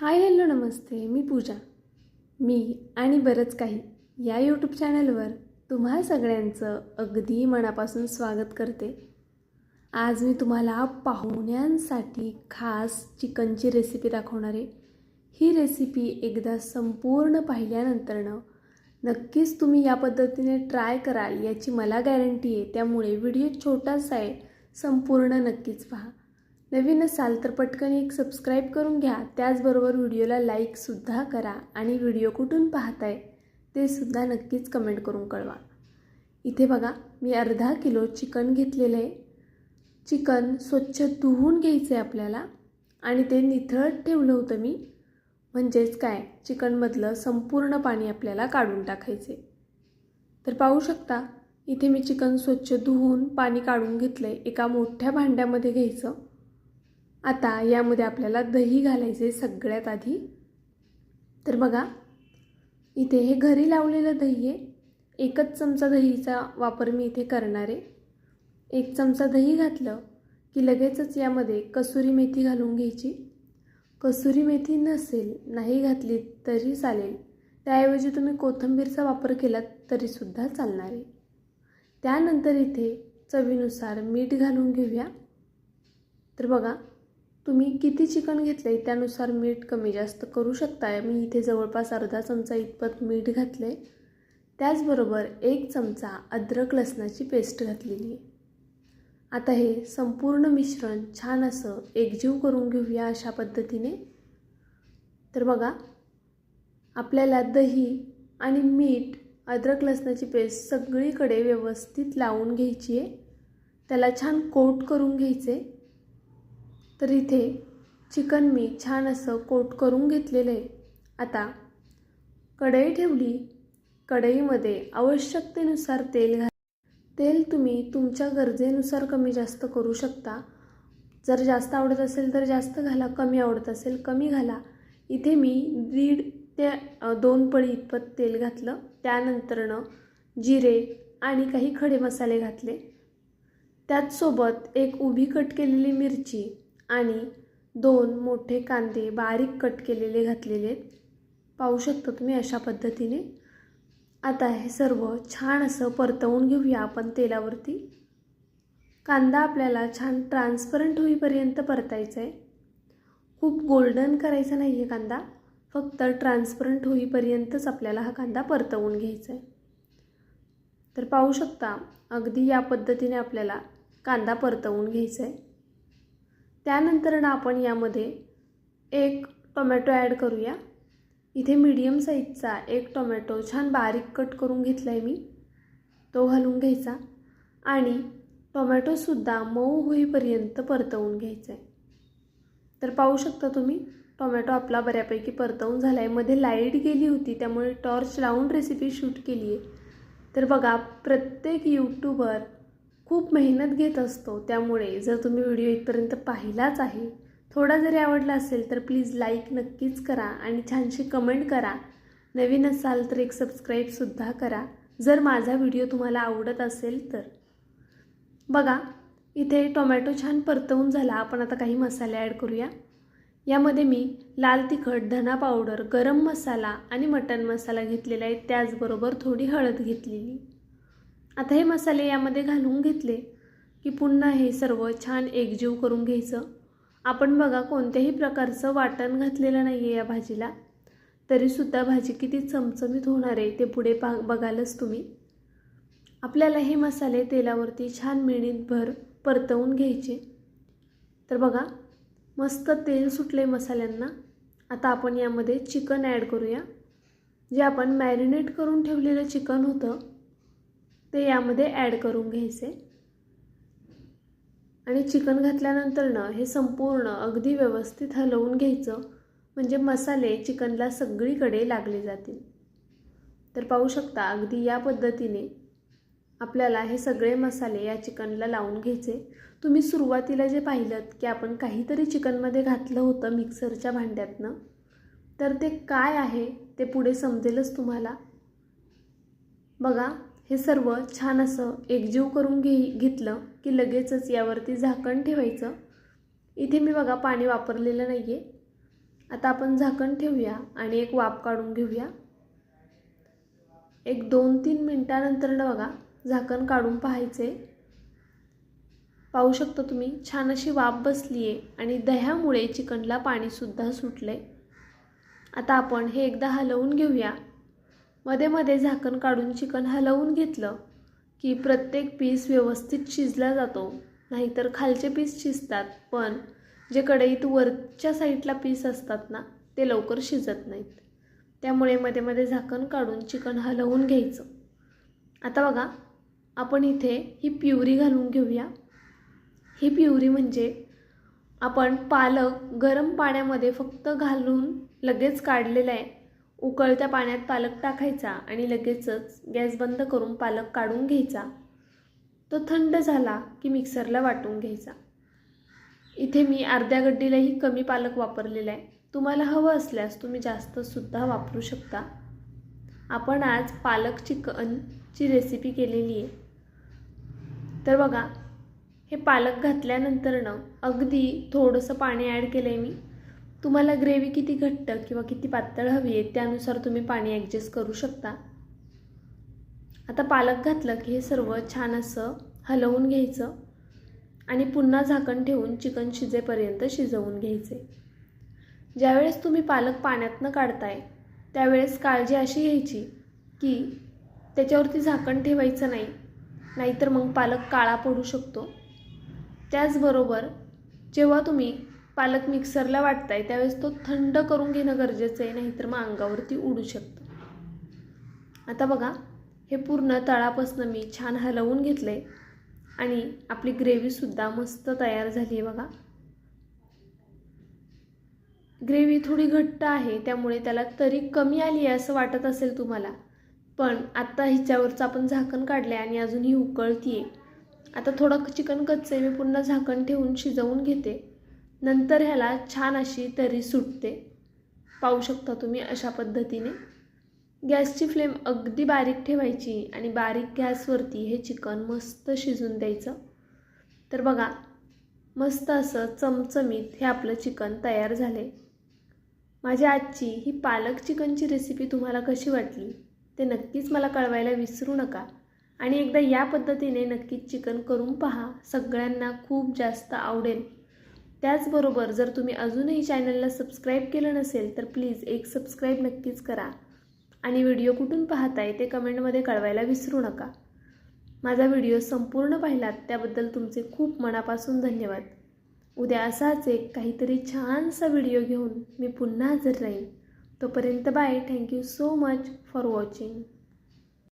Hi hello नमस्ते. मी पूजा. मी आणि बरंच काही या यूट्यूब चॅनलवर तुम्हा सगळ्यांचं अगदी मनापासून स्वागत करते. आज मी तुम्हाला पाहुण्यांसाठी खास चिकनची रेसिपी दाखवणार आहे. ही रेसिपी एकदा संपूर्ण पाहिल्यानंतरनं नक्कीच तुम्ही या पद्धतीने ट्राय कराल याची मला गॅरंटी आहे. त्यामुळे व्हिडिओ छोटासा आहे संपूर्ण नक्कीच पहा. नवीन असाल तर पटकन एक सबस्क्राईब करून घ्या. त्याचबरोबर व्हिडिओला लाईकसुद्धा करा आणि व्हिडिओ कुठून पाहताय ते सुद्धा नक्कीच कमेंट करून कळवा. इथे बघा मी अर्धा किलो चिकन घेतलेलं आहे. चिकन स्वच्छ धुवून घ्यायचं आहे आपल्याला आणि ते निथळत ठेवलं होतं मी. म्हणजेच काय? चिकनमधलं संपूर्ण पाणी आपल्याला काढून टाकायचे तर पाहू शकता इथे मी चिकन स्वच्छ धुवून पाणी काढून घेतलं आहे एका मोठ्या भांड्यामध्ये घ्यायचं. आता यामध्ये आपल्याला दही घालायचे सगळ्यात आधी. तर बघा इथे हे घरी लावलेलं दही आहे. एकच चमचा दहीचा वापर मी इथे करणार आहे. एक चमचा दही घातलं की लगेचच यामध्ये कसुरी मेथी घालून घ्यायची. कसुरी मेथी नसेल नाही घातली तरी चालेल. त्याऐवजी तुम्ही कोथिंबीरचा वापर केलात तरीसुद्धा चालणार आहे. त्यानंतर इथे चवीनुसार मीठ घालून घेऊया. तर बघा तुम्ही किती चिकन घेतलं आहे त्यानुसार मीठ कमी जास्त करू शकताय. मी इथे जवळपास अर्धा चमचा इतपत मीठ घातलं आहे त्याचबरोबर एक चमचा अद्रक लसणाची पेस्ट घातलेली. आहे आता हे संपूर्ण मिश्रण छान असं एकजीव करून घेऊया अशा पद्धतीने. तर बघा आपल्याला दही आणि मीठ अद्रक लसणाची पेस्ट सगळीकडे व्यवस्थित लावून घ्यायची आहे. त्याला छान कोट करून घ्यायचे. तर इथे चिकन मी छान असं कोट करून घेतलेलं आहे. आता कढई ठेवली. कढईमध्ये आवश्यकतेनुसार तेल घाल. तेल तुम्ही तुमच्या गरजेनुसार कमी जास्त करू शकता. जर जास्त आवडत असेल तर जास्त घाला कमी आवडत असेल कमी घाला. इथे मी दीड ते दोन पळी इतपत तेल घातलं. त्यानंतरनं जिरे आणि काही खडे मसाले घातले. त्याचसोबत एक उभी कट केलेली मिरची. आणि दोन मोठे कांदे बारीक कट केलेले घातलेले आहेत. पाहू शकता तुम्ही अशा पद्धतीने. आता हे सर्व छान असं परतवून घेऊया आपण तेलावरती. कांदा आपल्याला छान ट्रान्सपरंट होईपर्यंत परतायचा आहे खूप गोल्डन करायचा नाही आहे कांदा. फक्त ट्रान्सपरंट होईपर्यंतच आपल्याला हा कांदा परतवून घ्यायचा आहे तर पाहू शकता अगदी या पद्धतीने आपल्याला कांदा परतवून घ्यायचा आहे त्यानंतर ना आपण यामध्ये एक टोमॅटो ॲड करूया. इथे मीडियम साईजचा एक टोमॅटो छान बारीक कट करून घेतला आहे मी. तो घालून घ्यायचा आणि टोमॅटोसुद्धा मऊ होईपर्यंत परतवून घ्यायचा आहे तर पाहू शकता तुम्ही टोमॅटो आपला बऱ्यापैकी परतवून झाला आहे मध्ये लाइट गेली होती त्यामुळे टॉर्च लावून रेसिपी शूट केली आहे तर बघा प्रत्येक यूट्यूबर खूप मेहनत घेत असतो. त्यामुळे जर तुम्ही व्हिडिओ इथपर्यंत पाहिलाच आहे थोडा जरी आवडला असेल तर प्लीज लाईक नक्कीच करा आणि छानशी कमेंट करा. नवीन असाल तर एक सबस्क्राईबसुद्धा करा. जर माझा व्हिडिओ तुम्हाला आवडत असेल तर. बघा इथे टोमॅटो छान परतवून झाला. आपण आता काही मसाले ॲड करूया. यामध्ये मी लाल तिखट धना पावडर गरम मसाला आणि मटण मसाला घेतलेला आहे. त्याचबरोबर थोडी हळद घेतलेली. आता हे मसाले यामध्ये घालून घेतले की पुन्हा हे सर्व छान एकजीव करून घ्यायचं. आपण बघा कोणत्याही प्रकारचं वाटण घातलेलं नाही आहे या भाजीला. तरीसुद्धा भाजी किती चमचमीत होणार आहे ते पुढे पा बघालच तुम्ही. आपल्याला हे मसाले तेलावरती छान मिनिटभर परतवून घ्यायचे. तर बघा मस्त तेल सुटले मसाल्यांना. आता आपण यामध्ये चिकन ॲड करूया. जे आपण मॅरिनेट करून ठेवलेलं चिकन होतं ते यामध्ये ॲड करून घ्यायचे. आणि चिकन घातल्यानंतरनं हे संपूर्ण अगदी व्यवस्थित हलवून घ्यायचं. म्हणजे मसाले चिकनला सगळीकडे लागले जातील. तर पाहू शकता अगदी या पद्धतीने आपल्याला हे सगळे मसाले या चिकनला लावून घ्यायचे. तुम्ही सुरुवातीला जे पाहिलं की आपण काहीतरी चिकनमध्ये घातलं होतं मिक्सरच्या भांड्यातनं तर ते काय आहे ते पुढे समजेलच तुम्हाला. बघा हे सर्व छान असं एकजीव करून घे घेतलं की लगेचच यावरती झाकण ठेवायचं. इथे मी बघा पाणी वापरलेलं नाही आहे आता आपण झाकण ठेवूया आणि एक वाफ काढून घेऊया. एक दोन तीन मिनटानंतर ना बघा झाकण काढून पाहायचे. पाहू शकता तुम्ही छान अशी वाफ बसली आहे आणि दह्यामुळे चिकनला पाणीसुद्धा सुटलं आहे आता आपण हे एकदा हलवून घेऊया. मध्ये मध्ये झाकण काढून चिकन हलवून घेतलं की प्रत्येक पीस व्यवस्थित शिजला जातो. नाहीतर खालचे पीस शिजतात पण जे कढईत वरच्या साईडला पीस असतात ना ते लवकर शिजत नाहीत. त्यामुळे मध्ये मध्ये झाकण काढून चिकन हलवून घ्यायचं. आता बघा आपण इथे ही प्युरी घालून घेऊया. ही प्युरी म्हणजे आपण पालक गरम पाण्यामध्ये फक्त घालून लगेच काढलेलं आहे. उकळत्या पाण्यात पालक टाकायचा आणि लगेचच गॅस बंद करून पालक काढून घ्यायचा. तो थंड झाला की मिक्सरला वाटून घ्यायचा. इथे मी अर्ध्या गड्डीलाही कमी पालक वापरलेला आहे. तुम्हाला हवं असल्यास तुम्ही जास्तसुद्धा वापरू शकता. आपण आज पालक चिकनची रेसिपी केलेली आहे. तर बघा हे पालक घातल्यानंतरनं अगदी थोडंसं पाणी ॲड केलं आहे मी. तुम्हाला ग्रेव्ही किती घट्ट किंवा किती पातळ हवी आहे त्यानुसार तुम्ही पाणी ॲडजस्ट करू शकता. आता पालक घातलं की हे सर्व छान असं हलवून घ्यायचं आणि पुन्हा झाकण ठेवून चिकन शिजेपर्यंत शिजवून घ्यायचे. ज्यावेळेस तुम्ही पालक पाण्यातनं काढताय त्यावेळेस काळजी अशी घ्यायची की त्याच्यावरती झाकण ठेवायचं नाही नाहीतर मग पालक काळा पडू शकतो. त्याचबरोबर जेव्हा तुम्ही पालक मिक्सरला वाटताय त्यावेळेस तो थंड करून घेणं गरजेचं आहे नाहीतर मग अंगावरती उडू शकतं. आता बघा हे पूर्ण तळापासून मी छान हलवून घेतलं आहे आणि आपली ग्रेव्हीसुद्धा मस्त तयार झाली आहे बघा. ग्रेव्ही थोडी घट्ट आहे त्यामुळे त्याला तरी कमी आली आहे असं वाटत असेल तुम्हाला. पण आत्ता हिच्यावरचं आपण झाकण काढलं आहे आणि अजून ही उकळती आहे आता थोडं चिकन कच्चं आहे मी पुन्हा झाकण ठेवून शिजवून घेते. नंतर ह्याला छान अशी तरी सुटते. पाहू शकता तुम्ही अशा पद्धतीने. गॅसची फ्लेम अगदी बारीक ठेवायची आणि बारीक गॅसवरती हे चिकन मस्त शिजून द्यायचं. तर बघा मस्त असं चमचमीत हे आपलं चिकन तयार झाले. माझ्या आजची ही पालक चिकनची रेसिपी तुम्हाला कशी वाटली ते नक्कीच मला कळवायला विसरू नका. आणि एकदा या पद्धतीने नक्कीच चिकन करून पहा. सगळ्यांना खूप जास्त आवडेल. त्याचबरोबर जर तुम्ही अजूनही चॅनलला सबस्क्राईब केलं नसेल तर प्लीज एक सबस्क्राईब नक्कीच करा. आणि व्हिडिओ कुठून पाहताय ते कमेंटमध्ये कळवायला विसरू नका. माझा व्हिडिओ संपूर्ण पाहिलात त्याबद्दल तुमचे खूप मनापासून धन्यवाद. उद्या असाच एक काहीतरी छानसा व्हिडिओ घेऊन मी पुन्हा हजर राहीन. तोपर्यंत bye thank you so much for watching